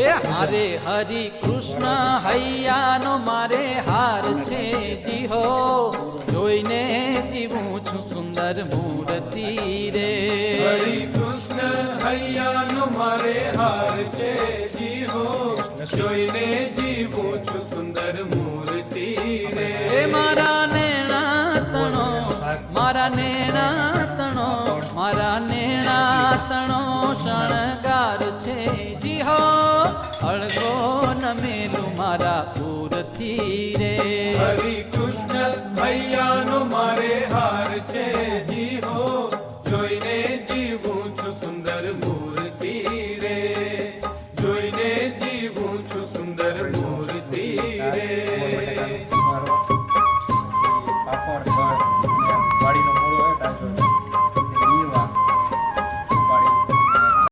એ હરે હરિ કૃષ્ણ હૈયાનો મારે હાર છે જીહો. જોઈને જીવું છું સુંદર મૂર્તિ રે. હરિ કૃષ્ણ હૈયાનો મારે હાર છે જીહો. જોઈને જીવું છું સુંદર મૂર્તિ રે. મારા નેણા તણો મારા નેણા અળગો ન મેલું મારા પૂરથી રે. હરિ કૃષ્ણ ભૈયાનો મારે હાર છે.